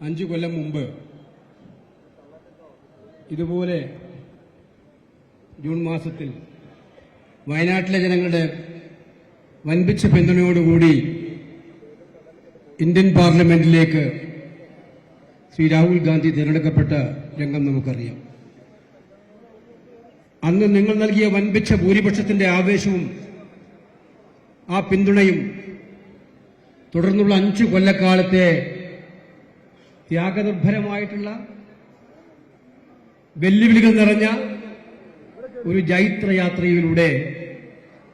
അഞ്ചു കൊല്ലം മുമ്പ്. ഇതുപോലെ ജൂൺ മാസത്തിൽ വയനാട്ടിലെ ജനങ്ങളുടെ വൻപിച്ച പിന്തുണയോടുകൂടി ഇന്ത്യൻ പാർലമെന്റിലേക്ക് ശ്രീ രാഹുൽ ഗാന്ധി തിരഞ്ഞെടുക്കപ്പെട്ട രംഗം നമുക്കറിയാം. അന്ന് നിങ്ങൾ നൽകിയ വൻപിച്ച ഭൂരിപക്ഷത്തിന്റെ ആവേശവും ആ പിന്തുണയും തുടർന്നുള്ള അഞ്ചു കൊല്ലക്കാലത്തെ ത്യാഗനിർഭരമായിട്ടുള്ള വെല്ലുവിളികൾ നിറഞ്ഞ ഒരു ജൈത്രയാത്രയിലൂടെ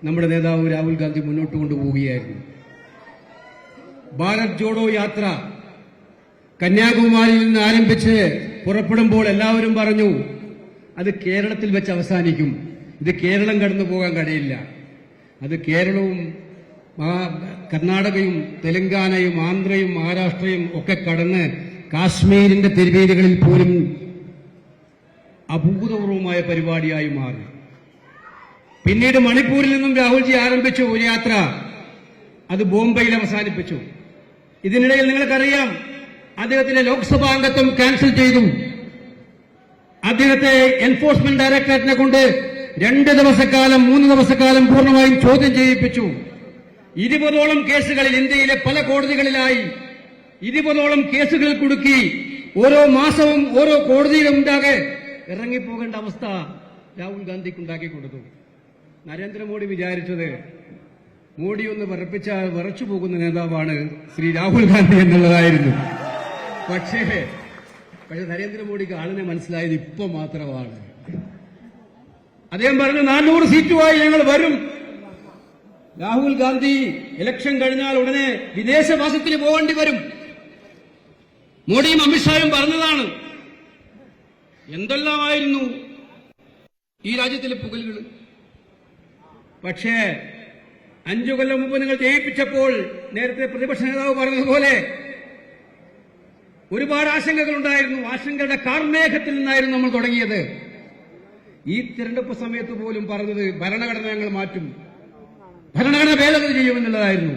നമ്മുടെ നേതാവ് രാഹുൽ ഗാന്ധി മുന്നോട്ട് കൊണ്ടുപോവുകയായിരുന്നു. ഭാരത് ജോഡോ യാത്ര കന്യാകുമാരിയിൽ നിന്ന് ആരംഭിച്ച് പുറപ്പെടുമ്പോൾ എല്ലാവരും പറഞ്ഞു അത് കേരളത്തിൽ വെച്ച് അവസാനിക്കും. ഇത് കേരളം കടന്നു പോകാൻ കഴിയില്ല അത് കേരളവും കർണാടകയും തെലങ്കാനയും ആന്ധ്രയും മഹാരാഷ്ട്രയും ഒക്കെ കടന്ന് കാശ്മീരിന്റെ തെരുവേദികളിൽ പോലും അഭൂതപൂർവമായ പരിപാടിയായി മാറി. പിന്നീട് മണിപ്പൂരിൽ നിന്നും രാഹുൽജി ആരംഭിച്ചു ഒരു യാത്ര. അത് ബോംബെയിൽ അവസാനിപ്പിച്ചു. ഇതിനിടയിൽ നിങ്ങൾക്കറിയാം അദ്ദേഹത്തിന്റെ ലോക്സഭാ അംഗത്വം ക്യാൻസൽ ചെയ്തു. അദ്ദേഹത്തെ എൻഫോഴ്സ്മെന്റ് ഡയറക്ടറേറ്റിനെ കൊണ്ട് രണ്ട് ദിവസക്കാലം മൂന്ന് ദിവസക്കാലം പൂർണമായും ചോദ്യം ചെയ്യിപ്പിച്ചു. ഇരുപതോളം കേസുകളിൽ ഇന്ത്യയിലെ പല കോടതികളിലായി ഇരുപതോളം കേസുകൾ കൊടുക്കി ഓരോ മാസവും ഓരോ കോടതിയിലും ഉണ്ടാകെ ഇറങ്ങിപ്പോകേണ്ട അവസ്ഥ രാഹുൽ ഗാന്ധിക്ക് ഉണ്ടാക്കി കൊടുത്തു. നരേന്ദ്രമോദി വിചാരിച്ചത് മോഡി ഒന്ന് വിറപ്പിച്ചാൽ വിറച്ചു പോകുന്ന നേതാവാണ് ശ്രീ രാഹുൽ ഗാന്ധി എന്നുള്ളതായിരുന്നു. പക്ഷേ പക്ഷെ നരേന്ദ്രമോദിക്ക് ആളിനെ മനസ്സിലായത് ഇപ്പൊ മാത്രമാണ്. അദ്ദേഹം പറഞ്ഞു നാനൂറ് സീറ്റുമായി ഞങ്ങൾ വരും. രാഹുൽ ഗാന്ധി ഇലക്ഷൻ കഴിഞ്ഞാൽ ഉടനെ വിദേശവാസത്തിന് പോകേണ്ടി വരും. മോഡിയും അമിത്ഷായും പറഞ്ഞതാണ്. എന്തെല്ലാമായിരുന്നു ഈ രാജ്യത്തിലെ പുകലുകൾ പക്ഷേ അഞ്ചു കൊല്ലം മുമ്പ് നിങ്ങൾ ജയിപ്പിച്ചപ്പോൾ നേരത്തെ പ്രതിപക്ഷ നേതാവ് പറഞ്ഞതുപോലെ ഒരുപാട് ആശങ്കകൾ ഉണ്ടായിരുന്നു ആശങ്കയുടെ കാർമേഘത്തിൽ നിന്നായിരുന്നു നമ്മൾ തുടങ്ങിയത്. ഈ തിരഞ്ഞെടുപ്പ് സമയത്ത് പോലും പറഞ്ഞത് ഭരണഘടന ഞങ്ങൾ മാറ്റും. ഭരണഘടന ഭേദഗതി ചെയ്യുമെന്നുള്ളതായിരുന്നു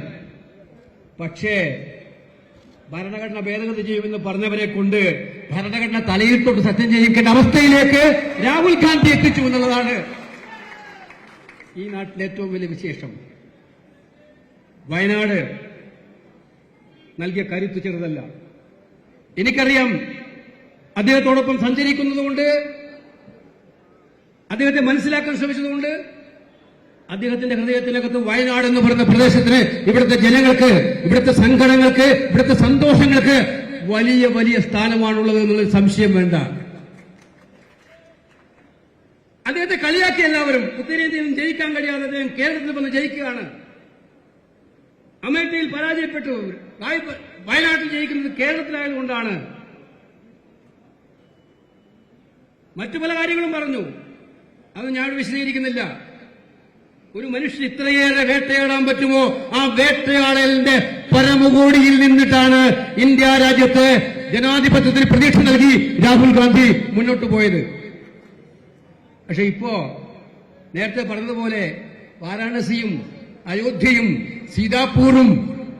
പക്ഷേ ഭരണഘടന ഭേദഗതി ചെയ്യുമെന്ന് പറഞ്ഞവരെ കൊണ്ട് ഭരണഘടന തലയിൽ തൊട്ട് സത്യം ചെയ്യിക്കേണ്ട അവസ്ഥയിലേക്ക് രാഹുൽ ഗാന്ധി എത്തിച്ചു എന്നുള്ളതാണ് ഈ നാട്ടിലെ ഏറ്റവും വലിയ വിശേഷം. വയനാട് നൽകിയ കരുത്ത് ചെറുതല്ല. എനിക്കറിയാം അദ്ദേഹത്തോടൊപ്പം സഞ്ചരിക്കുന്നതുകൊണ്ട് അദ്ദേഹത്തെ മനസ്സിലാക്കാൻ ശ്രമിച്ചതുകൊണ്ട് അദ്ദേഹത്തിന്റെ ഹൃദയത്തിനകത്ത് വയനാട് എന്ന് പറയുന്ന പ്രദേശത്തിന് ഇവിടുത്തെ ജനങ്ങൾക്ക് ഇവിടുത്തെ സംഘടനകൾക്ക് ഇവിടുത്തെ സന്തോഷങ്ങൾക്ക് വലിയ വലിയ സ്ഥാനമാണുള്ളത് എന്നുള്ള സംശയം വേണ്ട. അദ്ദേഹത്തെ കളിയാക്കി എല്ലാവരും. ഉത്തരേന്ത്യയിൽ നിന്ന് ജയിക്കാൻ കഴിയാതെ അദ്ദേഹം കേരളത്തിൽ വന്ന് ജയിക്കുകയാണ്. അമേരിക്കയിൽ പരാജയപ്പെട്ടു. വയനാട്ടിൽ ജയിക്കുന്നത് കേരളത്തിലായതുകൊണ്ടാണ് മറ്റു പല കാര്യങ്ങളും പറഞ്ഞു. അത് ഞാൻ വിശദീകരിക്കുന്നില്ല. ഒരു മനുഷ്യൻ ഇത്രയേറെ വേട്ടയാടാൻ പറ്റുമോ? ആ വേട്ടയാടലിന്റെ പരമകോടിയിൽ നിന്നിട്ടാണ് ഇന്ത്യ രാജ്യത്ത് ജനാധിപത്യത്തിന് പ്രതീക്ഷ നൽകി രാഹുൽ ഗാന്ധി മുന്നോട്ട് പോയത്. പക്ഷെ ഇപ്പോ നേരത്തെ പറഞ്ഞതുപോലെ വാരാണസിയും അയോധ്യയും സീതാപൂറും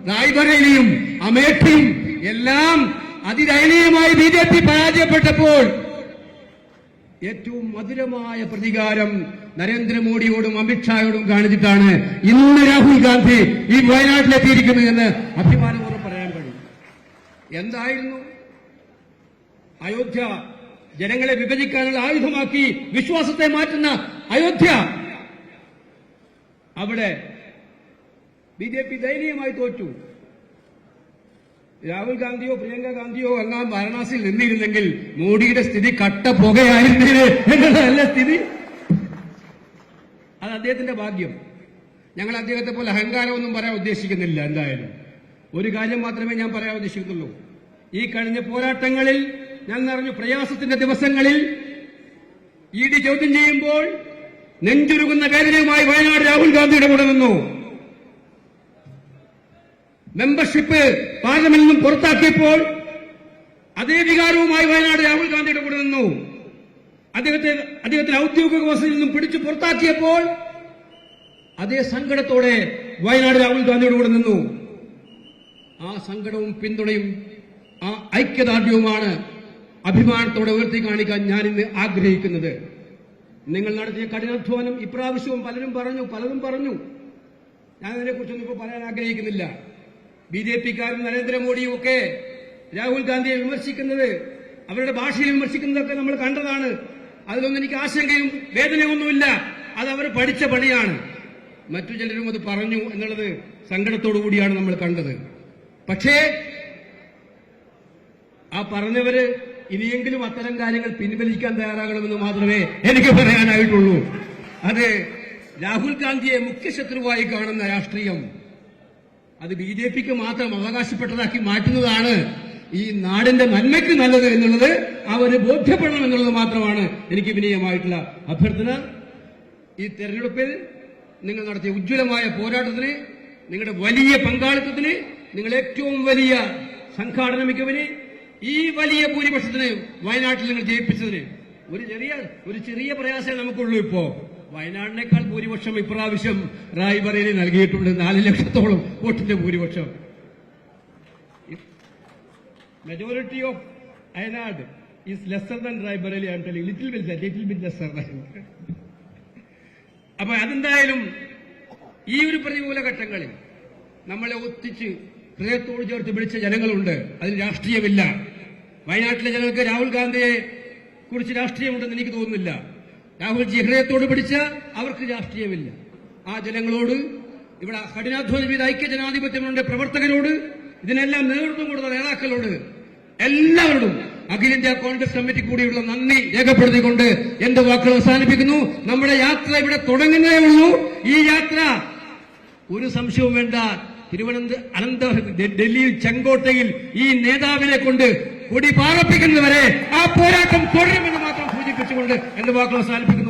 റായ്ബറേലിയും അമേഠിയും എല്ലാം അതിദയനീയമായി ബി ജെ പി പരാജയപ്പെട്ടപ്പോൾ ഏറ്റവും മധുരമായ പ്രതികാരം നരേന്ദ്രമോദിയോടും അമിത്ഷായോടും കാണിച്ചിട്ടാണ് ഇന്ന് രാഹുൽ ഗാന്ധി ഈ വയനാട്ടിലെത്തിയിരിക്കുന്നത് എന്ന് അഭിമാനപൂർവം പറയാൻ കഴിയും. എന്തായിരുന്നു? അയോധ്യ ജനങ്ങളെ വിഭജിക്കാനുള്ള ആയുധമാക്കി വിശ്വാസത്തെ മാറ്റുന്ന അയോധ്യ. അവിടെ ബി ജെ പി ദയനീയമായി തോറ്റു. രാഹുൽ ഗാന്ധിയോ പ്രിയങ്ക ഗാന്ധിയോ എല്ലാം വാരണാസിയിൽ നിന്നിരുന്നെങ്കിൽ മോഡിയുടെ സ്ഥിതി കട്ട പുകയായിരുന്നേനെ സ്ഥിതി. അത് അദ്ദേഹത്തിന്റെ ഭാഗ്യം. ഞങ്ങൾ അദ്ദേഹത്തെ പോലെ അഹങ്കാരമൊന്നും പറയാൻ ഉദ്ദേശിക്കുന്നില്ല എന്തായാലും. ഒരു കാര്യം മാത്രമേ ഞാൻ പറയാൻ ഉദ്ദേശിക്കുന്നുള്ളൂ. ഈ കഴിഞ്ഞ പോരാട്ടങ്ങളിൽ ഞാൻ നിറഞ്ഞു പ്രയാസത്തിന്റെ ദിവസങ്ങളിൽ ഇ ഡി ചോദ്യം ചെയ്യുമ്പോൾ നെഞ്ചുരുകുന്ന വേദനയുമായി വയനാട് രാഹുൽ ഗാന്ധിയുടെ കൂടെ നിന്നു. മെമ്പർഷിപ്പ് പാർലമെന്റിൽ നിന്നും പുറത്താക്കിയപ്പോൾ അതേ വികാരവുമായി വയനാട് രാഹുൽ ഗാന്ധിയുടെ കൂടെ നിന്നു. അദ്ദേഹത്തെ അദ്ദേഹത്തിന് ഔദ്യോഗിക വസതിയിൽ നിന്നും പിടിച്ചു പുറത്താക്കിയപ്പോൾ അതേ സങ്കടത്തോടെ വയനാട് രാഹുൽ ഗാന്ധിയുടെ കൂടെ നിന്നു. ആ സങ്കടവും പിന്തുണയും ആ ഐക്യദാർഢ്യവുമാണ് അഭിമാനത്തോടെ ഉയർത്തി കാണിക്കാൻ ഞാൻ ഇന്ന് ആഗ്രഹിക്കുന്നത്. നിങ്ങൾ നടത്തിയ കഠിനാധ്വാനം ഇപ്രാവശ്യവും പലരും പറഞ്ഞു പലരും പറഞ്ഞു. ഞാൻ അതിനെക്കുറിച്ചൊന്നും ഇപ്പോൾ പറയാൻ ആഗ്രഹിക്കുന്നില്ല. ബി ജെ പിക്കാരും നരേന്ദ്രമോദിയും ഒക്കെ രാഹുൽ ഗാന്ധിയെ വിമർശിക്കുന്നത് അവരുടെ ഭാഷയെ വിമർശിക്കുന്നതൊക്കെ നമ്മൾ കണ്ടതാണ്. അതിലൊന്നും എനിക്ക് ആശങ്കയും വേദനയൊന്നുമില്ല. അത് അവർ പഠിച്ച പണിയാണ്. മറ്റു ചിലരും അത് പറഞ്ഞു എന്നുള്ളത് സങ്കടത്തോടു കൂടിയാണ് നമ്മൾ കണ്ടത്. പക്ഷേ ആ പറഞ്ഞവര് ഇനിയെങ്കിലും അത്തരം കാര്യങ്ങൾ പിൻവലിക്കാൻ തയ്യാറാകണമെന്ന് മാത്രമേ എനിക്ക് പറയാനായിട്ടുള്ളൂ. അത് രാഹുൽ ഗാന്ധിയെ മുഖ്യശത്രുവായി കാണുന്ന രാഷ്ട്രീയം. അത് ബി ജെ പിക്ക് മാത്രം അവകാശപ്പെട്ടതാക്കി മാറ്റുന്നതാണ് ഈ നാടിന്റെ നന്മയ്ക്ക് നല്ലത് എന്നുള്ളത് അവർ ബോധ്യപ്പെടണം എന്നുള്ളത് മാത്രമാണ് എനിക്ക് വിനയമായിട്ടുള്ള അഭ്യർത്ഥന. ഈ തെരഞ്ഞെടുപ്പിൽ നിങ്ങൾ നടത്തിയ ഉജ്ജ്വലമായ പോരാട്ടത്തിന് നിങ്ങളുടെ വലിയ പങ്കാളിത്തത്തിന് നിങ്ങൾ ഏറ്റവും വലിയ സംഘാടന മികവിന് ഈ വലിയ ഭൂരിപക്ഷത്തിന് വയനാട്ടിൽ നിങ്ങൾ ജയിപ്പിച്ചതിന് ഒരു ചെറിയ ഒരു ചെറിയ പ്രയാസമേ നമുക്കുള്ളൂ ഇപ്പോ വയനാടിനേക്കാൾ ഭൂരിപക്ഷം ഇപ്രാവശ്യം റായ്ബറേലി നൽകിയിട്ടുണ്ട്. നാല് ലക്ഷത്തോളം വോട്ടിന്റെ ഭൂരിപക്ഷം. Majority of Wayanad is lesser than Raebareli. I little bit little bit lesser അപ്പൊ അതെന്തായാലും ഈ ഒരു പ്രതികൂല ഘട്ടങ്ങളിൽ നമ്മളെ ഒത്തിച്ച് ഹൃദയത്തോട് ചേർത്ത് പിടിച്ച ജനങ്ങളുണ്ട്. അതിന് രാഷ്ട്രീയമില്ല. വയനാട്ടിലെ ജനങ്ങൾക്ക് രാഹുൽ ഗാന്ധിയെ കുറിച്ച് രാഷ്ട്രീയമുണ്ടെന്ന് എനിക്ക് തോന്നുന്നില്ല. രാഹുൽ ജി ഹൃദയത്തോട് പിടിച്ച അവർക്ക് രാഷ്ട്രീയമില്ല. ആ ജനങ്ങളോട് ഇവിടെ കഠിനാധ്വാനം ചെയ്ത ഐക്യ ജനാധിപത്യങ്ങളുടെ പ്രവർത്തകരോട് ഇതിനെല്ലാം നേതൃത്വം കൊടുത്ത നേതാക്കളോട് എല്ലാവരോടും അഖിലേന്ത്യാ കോൺഗ്രസ് കമ്മിറ്റി കൂടിയുള്ള നന്ദി രേഖപ്പെടുത്തിക്കൊണ്ട് എന്റെ വാക്കുകൾ അവസാനിപ്പിക്കുന്നു. നമ്മുടെ യാത്ര ഇവിടെ തുടങ്ങുന്നേ ഉള്ളൂ. ഈ യാത്ര ഒരു സംശയവും വേണ്ട. തിരുവനന്തപുരം അനന്ത ഡൽഹിയിൽ ചെങ്കോട്ടയിൽ ഈ നേതാവിനെ കൊണ്ട് കൊടി പാറപ്പിക്കുന്നവരെ ആ പോരാട്ടം തുടരുമെന്ന് മാത്രം സൂചിപ്പിച്ചുകൊണ്ട് എന്റെ വാക്കുകൾ അവസാനിപ്പിക്കുന്നു